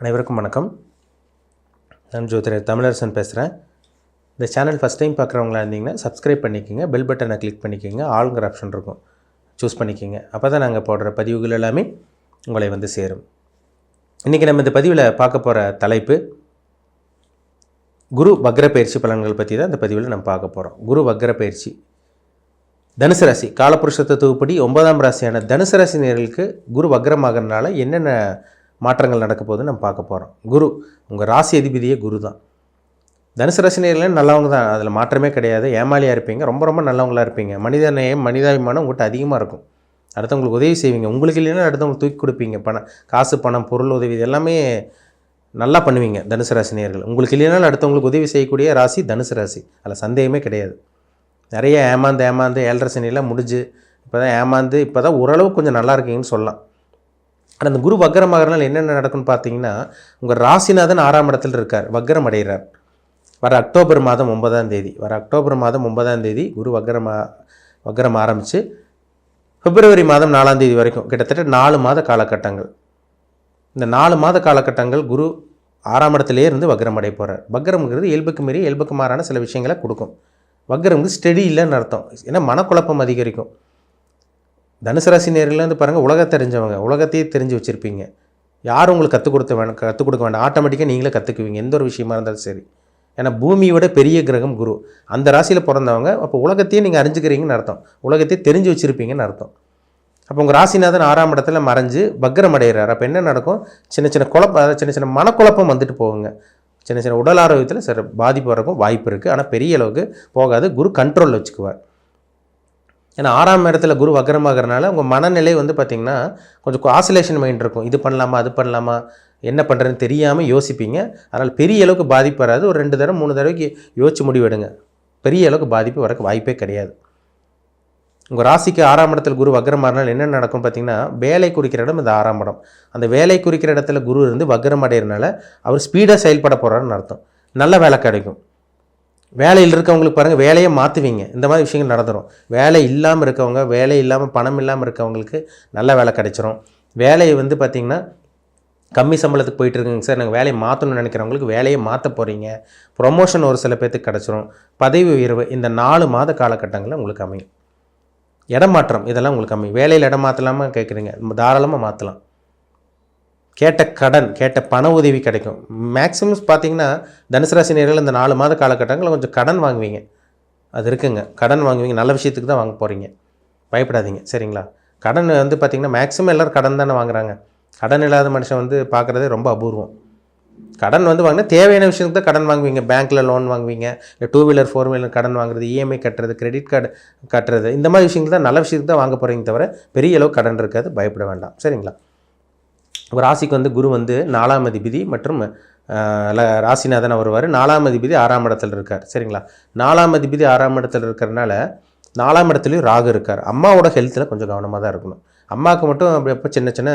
அனைவருக்கும் வணக்கம். நான் ஜோதிடர் தமிழரசன் பேசுகிறேன் இந்த சேனல் ஃபஸ்ட் டைம் பார்க்குறவங்களா இருந்தீங்கன்னா சப்ஸ்கிரைப் பண்ணிக்கோங்க பெல் பட்டனை கிளிக் பண்ணிக்கோங்க ஆளுங்கிற ஆப்ஷன் இருக்கும். சூஸ் பண்ணிக்கோங்க. அப்போ தான் நாங்கள் போடுற பதிவுகள் எல்லாமே உங்களை வந்து சேரும். இன்றைக்கி நம்ம இந்த பதிவில் பார்க்க போகிற தலைப்பு குரு வக்ர பயிற்சி பலன்கள் பற்றி தான் இந்த பதிவில் நம்ம பார்க்க போகிறோம் குரு வக்ர பயிற்சி. தனுசு ராசி காலப்புருஷ தத்துவப்படி ஒன்பதாம் ராசியான தனுசு ராசி நேர்களுக்கு குரு வக்ரமாகறனால என்னென்ன மாற்றங்கள் நடக்க போகுதுன்னு நம்ம பார்க்க போகிறோம் குரு உங்கள் ராசி அதிபதியே குரு தான். தனுசு ராசி நல்லவங்க தான். அதில் மாற்றமே கிடையாது. ஏமாலியாக இருப்பீங்க. ரொம்ப ரொம்ப நல்லவங்களா இருப்பீங்க. மனித நேயம் மனிதாபிமானம் உங்கள்கிட்ட அதிகமாக இருக்கும். அடுத்தவங்களுக்கு உதவி செய்வீங்க. உங்களுக்கு இல்லைன்னா அடுத்தவங்களுக்கு தூக்கி கொடுப்பீங்க. பணம் காசு பணம் பொருள் உதவி இது எல்லாமே நல்லா பண்ணுவீங்க தனுசு ராசி நேர்கள் உங்களுக்கு இல்லைனாலும் அடுத்தவங்களுக்கு உதவி செய்யக்கூடிய ராசி தனுசு ராசி. அதில் சந்தேகமே கிடையாது. நிறைய ஏமாந்து ஏமாந்து ஏழரை சனியெல்லாம் முடிஞ்சு இப்போ தான் ஏமாந்து இப்போ தான் ஓரளவு கொஞ்சம் நல்லா இருக்கீங்கன்னு சொல்லலாம். ஆனால் அந்த குரு வக்கரமாகறனால என்னென்ன நடக்கும்னு பார்த்தீங்கன்னா உங்கள் ராசிநாதன் ஆறாம் இடத்துல இருக்கார் வக்கரம் அடைகிறார். வர அக்டோபர் மாதம் ஒன்பதாம் தேதி. வர அக்டோபர் மாதம் ஒன்பதாம் தேதி குரு வக்கரமா வக்கரம் ஆரம்பித்து பிப்ரவரி மாதம் நாலாம் தேதி வரைக்கும் கிட்டத்தட்ட நாலு மாத காலகட்டங்கள். இந்த நாலு மாத காலகட்டங்கள் குரு ஆறாம் இடத்துலேயே இருந்து வக்ரம் அடைய போகிறார் வக்ரம்ங்கிறது இயல்புக்கு மீறி இயல்புக்கு மாறான சில விஷயங்களை கொடுக்கும். வக்ரம்க்கு ஸ்டெடி இல்லைன்னு அர்த்தம். ஏன்னா மனக்குழப்பம் அதிகரிக்கும். தனுசு ராசி நேரில் வந்து பாருங்கள் உலகத்தை தெரிஞ்சவங்க உலகத்தையே தெரிஞ்சு வச்சுருப்பீங்க. யாரும் உங்களுக்கு கற்றுக் கொடுத்த வேண்டாம் கற்றுக் கொடுக்க வேண்டாம். ஆட்டோமேட்டிக்காக நீங்களே கற்றுக்குவீங்க எந்த ஒரு விஷயமா இருந்தாலும் சரி. ஏன்னா பூமியோட பெரிய கிரகம் குரு. அந்த ராசியில் பிறந்தவங்க அப்போ உலகத்தையே நீங்கள் அறிஞ்சுக்கிறீங்கன்னு அர்த்தம். உலகத்தையே தெரிஞ்சு வச்சுருப்பீங்கன்னு அர்த்தம். அப்போ உங்கள் ராசிநாதன் ஆறாம் இடத்துல மறைஞ்சு பக்ரம் அடைகிறார் அப்போ என்ன நடக்கும்? சின்ன சின்ன குழப்பம் அதாவது சின்ன சின்ன மனக்குழப்பம் வந்துட்டு போகுங்க. சின்ன சின்ன உடல் ஆரோக்கியத்தில் சில பாதிப்பு வரக்கும் வாய்ப்பு இருக்குது ஆனால் பெரிய அளவுக்கு போகாது. குரு கண்ட்ரோலில் வச்சுக்குவார். ஏன்னா ஆறாம் இடத்துல குரு வக்ரமாகறனால உங்கள் மனநிலை வந்து பார்த்திங்கன்னா கொஞ்சம் ஆசிலேஷன் மைண்ட் இருக்கும். இது பண்ணலாமா அது பண்ணலாமா என்ன பண்ணுறதுன்னு தெரியாமல் யோசிப்பீங்க. அதனால் பெரிய அளவுக்கு பாதிப்பு வராது. ஒரு ரெண்டு தடவை மூணு தடவைக்கு யோசிச்சு முடிவெடுங்க. பெரிய அளவுக்கு பாதிப்பு வரக்கு வாய்ப்பே கிடையாது. உங்கள் ராசிக்கு ஆறாம் இடத்துல குரு வக்ரமாறினால் என்ன நடக்கும் பார்த்தீங்கன்னா வேலை குறிக்கிற இடம் இந்த ஆறாம் இடம். அந்த வேலை குறிக்கிற இடத்துல குரு இருந்து வக்ரம் அடைகிறனால அவர் ஸ்பீடாக செயல்பட போகிறாருன்னு அர்த்தம். நல்ல வேலை கிடைக்கும். வேலையில் இருக்கவங்களுக்கு பாருங்கள் வேலையை மாற்றுவீங்க இந்த மாதிரி விஷயங்கள் நடந்துடும் வேலை இல்லாமல் இருக்கவங்க வேலை இல்லாமல் பணம் இல்லாமல் இருக்கவங்களுக்கு நல்ல வேலை கிடைச்சிரும். வேலையை வந்து பார்த்திங்கன்னா கம்மி சம்பளத்துக்கு போயிட்டுருக்குங்க சார். நாங்கள் வேலையை மாற்றணும்னு நினைக்கிறவங்களுக்கு வேலையை மாற்ற போகிறீங்க ப்ரொமோஷன் ஒரு சில பேர்த்துக்கு கிடச்சிரும். பதவி உயர்வு இந்த நாலு மாத காலகட்டங்களில் உங்களுக்கு அமையும். இடமாற்றம் இதெல்லாம் உங்களுக்கு அமையும். வேலையில் இடம் மாற்றலாமா கேட்குறீங்க தாராளமாக மாற்றலாம் கேட்ட கடன் கேட்ட பண உதவி கிடைக்கும். மேக்ஸிமம் பார்த்தீங்கன்னா தனுசு ராசி நேரில் இந்த நாலு மாத காலகட்டங்களில் கொஞ்சம் கடன் வாங்குவீங்க. அது இருக்குங்க. கடன் வாங்குவீங்க. நல்ல விஷயத்துக்கு தான் வாங்க போகிறீங்க பயப்படாதீங்க. சரிங்களா? கடன் வந்து பார்த்திங்கன்னா மேக்ஸிமம் எல்லோரும் கடன் தானே வாங்குறாங்க. கடன் இல்லாத மனுஷன் வந்து பார்க்குறதே ரொம்ப அபூர்வம். கடன் வந்து வாங்கினா தேவையான விஷயத்துக்கு தான் கடன் வாங்குவீங்க. பேங்க்கில் லோன் வாங்குவீங்க. இல்லை டூ வீலர் ஃபோர் வீலர் கடன் வாங்குறது இஎம்ஐ கட்டுறது கிரெடிட் கார்டு கட்டுறது. இந்த மாதிரி விஷயங்கள் தான் நல்ல விஷயத்துக்கு தான் வாங்க போகிறீங்க தவிர பெரிய அளவு கடன் இருக்காது. பயப்பட வேண்டாம். சரிங்களா? உங்கள் ராசிக்கு வந்து குரு வந்து நாலாம் அதிபதி மற்றும் ராசிநாதன் வருவார். நாலாம் அதிபதி ஆறாம் இடத்துல இருக்கார். சரிங்களா? நாலாம் அதிபதி ஆறாம் இடத்துல இருக்கிறனால நாலாம் இடத்துலையும் ராகு இருக்கார். அம்மாவோட ஹெல்த்தில் கொஞ்சம் கவனமாக தான் இருக்கணும். அம்மாவுக்கு மட்டும் அப்படி அப்போ சின்ன சின்ன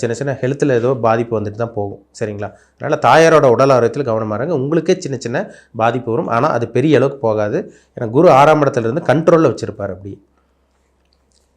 சின்ன சின்ன ஹெல்த்தில் ஏதோ பாதிப்பு வந்துட்டு தான் போகும். சரிங்களா? அதனால் தாயாரோட உடல் ஆரோக்கியத்தில் கவனமாக இருங்க. உங்களுக்கே சின்ன சின்ன பாதிப்பு வரும். ஆனால் அது பெரிய அளவுக்கு போகாது. ஏன்னா குரு ஆறாம் இடத்துலேருந்து கண்ட்ரோலில் வச்சுருப்பார் அப்படி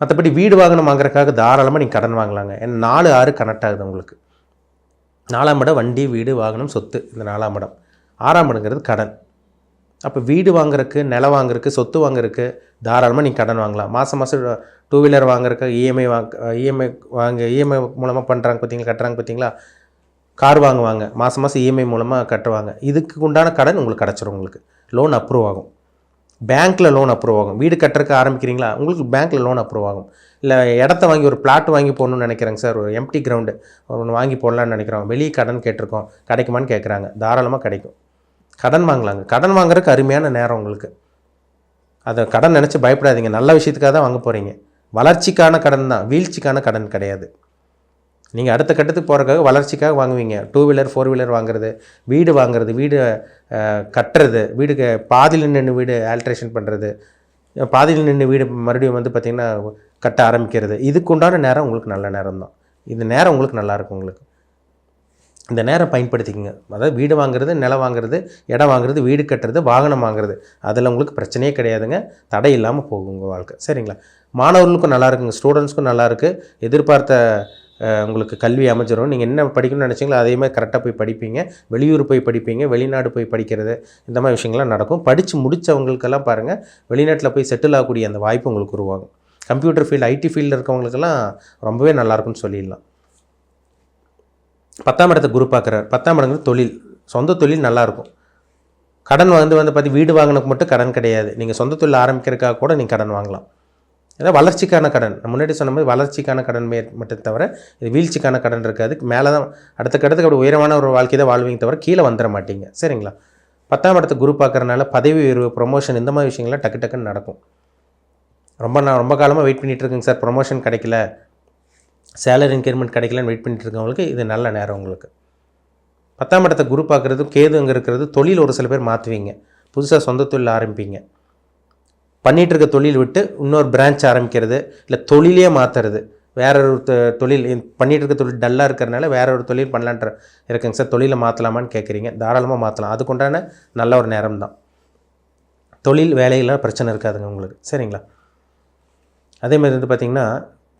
மற்றபடி வீடு வாகனம் வாங்குறதுக்காக தாராளமாக நீங்கள் கடன் வாங்கலாங்க. ஏன்னா நாலு ஆறு கனெக்ட் ஆகுது உங்களுக்கு. நாலாம் இடம் வண்டி வீடு வாகனம் சொத்து இந்த நாலாம் இடம். ஆறாம் இடங்கிறது கடன். அப்போ வீடு வாங்குறதுக்கு நிலம் வாங்குறதுக்கு சொத்து வாங்குறதுக்கு தாராளமாக நீங்கள் கடன் வாங்கலாம். மாதம் மாதம் டூ வீலர் வாங்குறதுக்கு இஎம்ஐ வாங்க இஎம்ஐ வாங்க இஎம்ஐ மூலமாக பண்ணுறாங்க பார்த்தீங்களா கட்டுறாங்க பார்த்தீங்களா கார் வாங்குவாங்க. மாதம் மாதம் இஎம்ஐ மூலமாக கட்டுவாங்க. இதுக்கு உண்டான கடன் உங்களுக்கு கிடச்சிரும் உங்களுக்கு. லோன் அப்ரூவ் ஆகும். பேங்க்கில் லோன் அப்ரூவ் ஆகும். வீடு கட்டுறதுக்கு ஆரம்பிக்கிறீங்களா? உங்களுக்கு பேங்க்கில் லோன் அப்ரூவ் ஆகும். இல்லை இடத்த வாங்கி ஒரு பிளாட் வாங்கி போடணும்னு நினைக்கிறேங்க சார் ஒரு எம்டி கிரவுண்டு ஒன்று வாங்கி போடலான்னு நினைக்கிறோம். வெளியே கடன் கேட்டிருக்கோம். கிடைக்குமான்னு கேட்குறாங்க தாராளமாக கிடைக்கும். கடன் வாங்கலாங்க. கடன் வாங்குறதுக்கு அருமையான நேரம் உங்களுக்கு. அதை கடன் நினச்சி பயப்படாதீங்க. நல்ல விஷயத்துக்காக தான் வாங்க போகிறீங்க வளர்ச்சிக்கான கடன் தான். வீழ்ச்சிக்கான கடன் கிடையாது. நீங்கள் அடுத்த கட்டத்துக்கு போகிறதுக்காக வளர்ச்சிக்காக வாங்குவீங்க. டூ வீலர் ஃபோர் வீலர் வாங்குறது வீடு வாங்குறது வீடு கட்டுறது வீடு பாதியில் நின்று வீடு ஆல்ட்ரேஷன் பண்ணுறது பாதியில் நின்று வீடு மறுபடியும் வந்து பார்த்திங்கன்னா கட்ட ஆரம்பிக்கிறது. இதுக்கு உண்டான நேரம் உங்களுக்கு நல்ல நேரம் தான் இந்த நேரம் உங்களுக்கு நல்லாயிருக்கும் உங்களுக்கு. இந்த நேரம் பயன்படுத்திக்கிங்க. அதாவது வீடு வாங்குறது நிலம் வாங்குறது இடம் வாங்குறது வீடு கட்டுறது வாகனம் வாங்குறது அதில் உங்களுக்கு பிரச்சனையே கிடையாதுங்க. தடை இல்லாமல் போகும் உங்கள் வாழ்க்கை. சரிங்களா? மாணவர்களுக்கும் நல்லா இருக்குங்க. ஸ்டூடெண்ட்ஸ்க்கும் நல்லாயிருக்கு எதிர்பார்த்த உங்களுக்கு கல்வி அமைச்சிடும் நீங்கள் என்ன படிக்கணும்னு நினச்சிங்களோ அதே மாதிரி கரெக்டாக போய் படிப்பீங்க. வெளியூர் போய் படிப்பீங்க வெளிநாடு போய் படிக்கிறது இந்த மாதிரி விஷயங்கள்லாம் நடக்கும். படித்து முடித்தவங்களுக்கெல்லாம் பாருங்கள் வெளிநாட்டில் போய் செட்டில் ஆகக்கூடிய அந்த வாய்ப்பு உங்களுக்கு உருவாகும். கம்ப்யூட்டர் ஃபீல்டு ஐடி ஃபீல்டில் இருக்கவங்களுக்கெல்லாம் ரொம்பவே நல்லாயிருக்கும்னு சொல்லிடலாம். பத்தாம் இடத்தை குரு பார்க்குறாரு. பத்தாம் இடங்கிறது தொழில். சொந்த தொழில் நல்லாயிருக்கும் கடன் வந்து வந்து பார்த்து வீடு வாங்கினதுக்கு மட்டும் கடன் கிடையாது. நீங்கள் சொந்த தொழில் ஆரம்பிக்கிறதுக்காக கூட நீங்கள் கடன் வாங்கலாம். ஏதாவது வளர்ச்சிக்கான கடன். நான் முன்னாடி சொன்ன மாதிரி வளர்ச்சிக்கான கடன் மே மட்டும் தவிர இது வீழ்ச்சிக்கான கடன் இருக்காது. மேலே தான் அடுத்த கடத்துக்கு அப்படி உயரமான ஒரு வாழ்க்கை தான் வாழ்வீங்க தவிர கீழே வந்துட மாட்டீங்க. சரிங்களா? பத்தாம் இடத்தை குரு பார்க்கறனால பதவி உயர்வு ப்ரொமோஷன் இந்த மாதிரி விஷயங்கள்லாம் டக்கு டக்குன்னு நடக்கும். ரொம்ப நான் ரொம்ப காலமாக வெயிட் பண்ணிகிட்டு இருக்கேங்க சார். ப்ரொமோஷன் கிடைக்கல. சேலரி இன்க்ரிமெண்ட் கிடைக்கலன்னு வெயிட் பண்ணிட்டு இருக்கவங்களுக்கு இது நல்ல நேரம் உங்களுக்கு. பத்தாம் இடத்த குரு பார்க்குறதும் கேது அங்கே இருக்கிறது தொழில் ஒரு சில பேர் மாற்றுவீங்க புதுசாக சொந்த தொழில் ஆரம்பிப்பீங்க. பண்ணிகிட்டு இருக்க தொழில் விட்டு இன்னொரு பிரான்ச் ஆரம்பிக்கிறது இல்லை தொழிலே மாற்றுறது வேற ஒரு தொழில் பண்ணிகிட்டு இருக்க தொழில் டல்லாக இருக்கிறனால வேற ஒரு தொழில் பண்ணலான்ற இருக்குங்க சார். தொழிலை மாற்றலாமான்னு கேட்குறீங்க தாராளமாக மாற்றலாம் அதுக்குண்டான நல்ல ஒரு நேரம் தான் தொழில் வேலையில் பிரச்சனை இருக்காதுங்க உங்களுக்கு. சரிங்களா? அதே மாதிரி வந்து பார்த்திங்கன்னா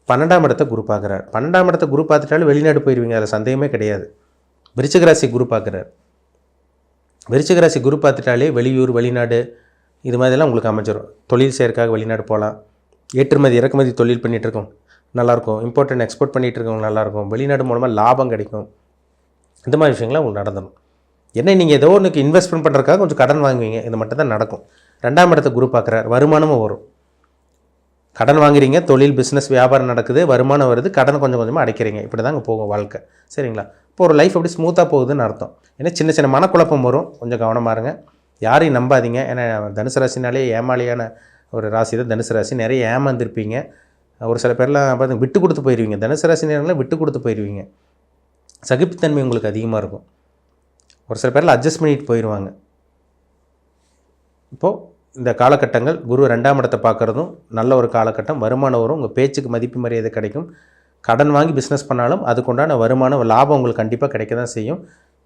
பன்னெண்டாம் இடத்தை குரு பார்க்குறாரு பன்னெண்டாம் இடத்தை குரு பார்த்துட்டாலும் வெளிநாடு போயிடுவீங்க அதில் சந்தேகமே கிடையாது. விருச்சிகராசி குரு பார்க்குறாரு விருச்சிகராசி குரு பார்த்துட்டாலே வெளியூர் வெளிநாடு இது மாதிரிலாம் உங்களுக்கு அமைஞ்சிடும் தொழில் செய்கிறக்காக வெளிநாடு போகலாம். ஏற்றுமதி இறக்குமதி தொழில் பண்ணிகிட்ருக்கோம் நல்லாயிருக்கும். இம்போர்ட் அண்ட் எக்ஸ்போர்ட் பண்ணிகிட்ருக்கவங்க நல்லாயிருக்கும். வெளிநாடு மூலமாக லாபம் கிடைக்கும். இந்த மாதிரி விஷயங்கள்லாம் உங்களுக்கு நடந்துடும் என்ன நீங்கள் ஏதோ ஒன்றுக்கு இன்வெஸ்ட்மெண்ட் பண்ணுறதுக்காக கொஞ்சம் கடன் வாங்குவீங்க. இது மட்டும் தான் நடக்கும். ரெண்டாம் இடத்த குரு பார்க்குறாரு. வருமானமும் வரும். கடன் வாங்குறீங்க தொழில் பிஸ்னஸ் வியாபாரம் நடக்குது வருமானம் வருது கடன் கொஞ்சம் கொஞ்சமாக அடைக்கிறீங்க. இப்படி தாங்க போகும் வாழ்க்கை. சரிங்களா? இப்போ ஒரு லைஃப் அப்படி ஸ்மூத்தாக போகுதுன்னு அர்த்தம். ஏன்னா சின்ன சின்ன மனக்குழப்பம் வரும். கொஞ்சம் கவனமாக இருங்க. யாரையும் நம்பாதீங்க. ஏன்னா தனுசு ராசினாலே ஏமாளியான ஒரு ராசி தான் தனுசு ராசி. நிறைய ஏமாந்துருப்பீங்க. ஒரு சில பேர்லாம் பார்த்து விட்டு கொடுத்து போயிடுவீங்க தனுசு ராசி நேரங்களில் விட்டு கொடுத்து போயிடுவீங்க சகிப்புத்தன்மை உங்களுக்கு அதிகமாக இருக்கும். ஒரு சில பேரில் அட்ஜஸ்ட் பண்ணிட்டு போயிடுவாங்க இப்போது இந்த காலகட்டங்கள் குரு ரெண்டாம் இடத்தை பார்க்குறதும் நல்ல ஒரு காலகட்டம். வருமானம் வரும். உங்கள் பேச்சுக்கு மதிப்பு மரியாதை கிடைக்கும். கடன் வாங்கி பிஸ்னஸ் பண்ணாலும் அதுக்குண்டான வருமானம் லாபம் உங்களுக்கு கண்டிப்பாக கிடைக்க தான் செய்யும்.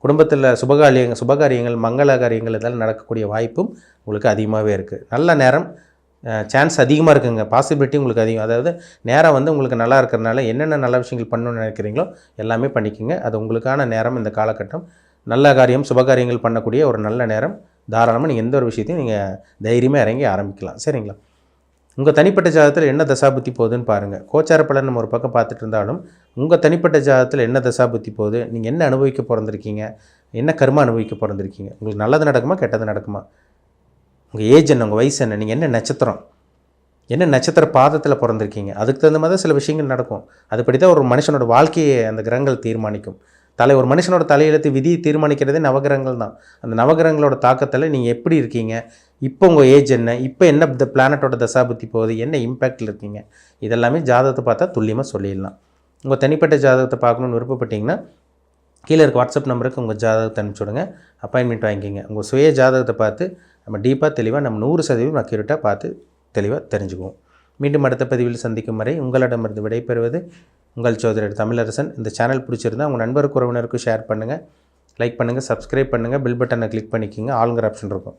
குடும்பத்தில் சுபகாரியங்கள் சுபகாரியங்கள் மங்கள காரியங்கள் இதெல்லாம் நடக்கக்கூடிய வாய்ப்பும் உங்களுக்கு அதிகமாகவே இருக்குது நல்ல நேரம் சான்ஸ் அதிகமாக இருக்குங்க. பாசிபிலிட்டி உங்களுக்கு அதிகம். அதாவது நேரம் வந்து உங்களுக்கு நல்லா இருக்கிறனால என்னென்ன நல்ல விஷயங்கள் பண்ணணும்னு நினைக்கிறீங்களோ எல்லாமே பண்ணிக்கோங்க. அது உங்களுக்கான நேரம் இந்த காலகட்டம். நல்ல காரியம் சுபகாரியங்கள் பண்ணக்கூடிய ஒரு நல்ல நேரம். தாராளமாக நீங்கள் எந்த ஒரு விஷயத்தையும் நீங்கள் தைரியமாக இறங்கி ஆரம்பிக்கலாம். சரிங்களா? உங்கள் தனிப்பட்ட ஜாதகத்தில் என்ன தசாபுத்தி போகுதுன்னு பாருங்கள் கோச்சார பலன் நம்ம ஒரு பக்கம் பார்த்துட்டு இருந்தாலும் உங்கள் தனிப்பட்ட ஜாதகத்தில் என்ன தசாபுத்தி போகுது? நீங்கள் என்ன அனுபவிக்க பிறந்திருக்கீங்க? என்ன கர்மா அனுபவிக்க பிறந்திருக்கீங்க? உங்களுக்கு நல்லது நடக்குமா கெட்டது நடக்குமா? உங்கள் ஏஜ் என்ன உங்கள் வயசு என்ன நீங்கள் என்ன நட்சத்திரம்? என்ன நட்சத்திர பாதத்தில் பிறந்திருக்கீங்க? அதுக்கு தகுந்த மாதிரி தான் சில விஷயங்கள் நடக்கும். அதுபடி தான் ஒரு மனுஷனோட வாழ்க்கையை அந்த கிரகங்கள் தீர்மானிக்கும். தலை ஒரு மனுஷனோட தலையெழுத்து விதியை தீர்மானிக்கிறதே நவகிரகங்கள் தான் அந்த நவகிரகங்களோட தாக்கத்தில் நீங்கள் எப்படி இருக்கீங்க? இப்போ உங்கள் ஏஜ் என்ன? இப்போ என்ன இந்த பிளானட்டோட தசாபுத்தி போகுது? என்ன இம்பேக்டில் இருக்கீங்க? இதெல்லாமே ஜாதகத்தை பார்த்தா துல்லியமாக சொல்லிடலாம். உங்கள் தனிப்பட்ட ஜாதகத்தை பார்க்கணுன்னு விருப்பப்பட்டீங்கன்னா கீழே இருக்க வாட்ஸ்அப் நம்பருக்கு உங்கள் ஜாதகத்தை அனுப்பிச்சி விடுங்க. அப்பாயின்மெண்ட் வாங்கிக்கிங்க. உங்கள் சுய ஜாதகத்தை பார்த்து நம்ம டீப்பாக தெளிவாக நம்ம நூறு சதவீதம் அக்யூரேட்டாக பார்த்து தெளிவாக தெரிஞ்சுக்குவோம். மீண்டும் அடுத்த பதிவில் சந்திக்கும் வரை உங்களிடமிருந்து விடைபெறுவது உங்கள் சோதரர் தமிழரசன். இந்த சேனல் பிடிச்சிருந்தா உங்கள் நண்பருக்கு உறவினருக்கும் ஷேர் பண்ணுங்கள் லைக் பண்ணுங்கள் சப்ஸ்கிரைப் பண்ணுங்கள் பில் பட்டனை கிளிக் பண்ணிக்கிங்க. ஆளுங்கிற ஆப்ஷன் இருக்கும்.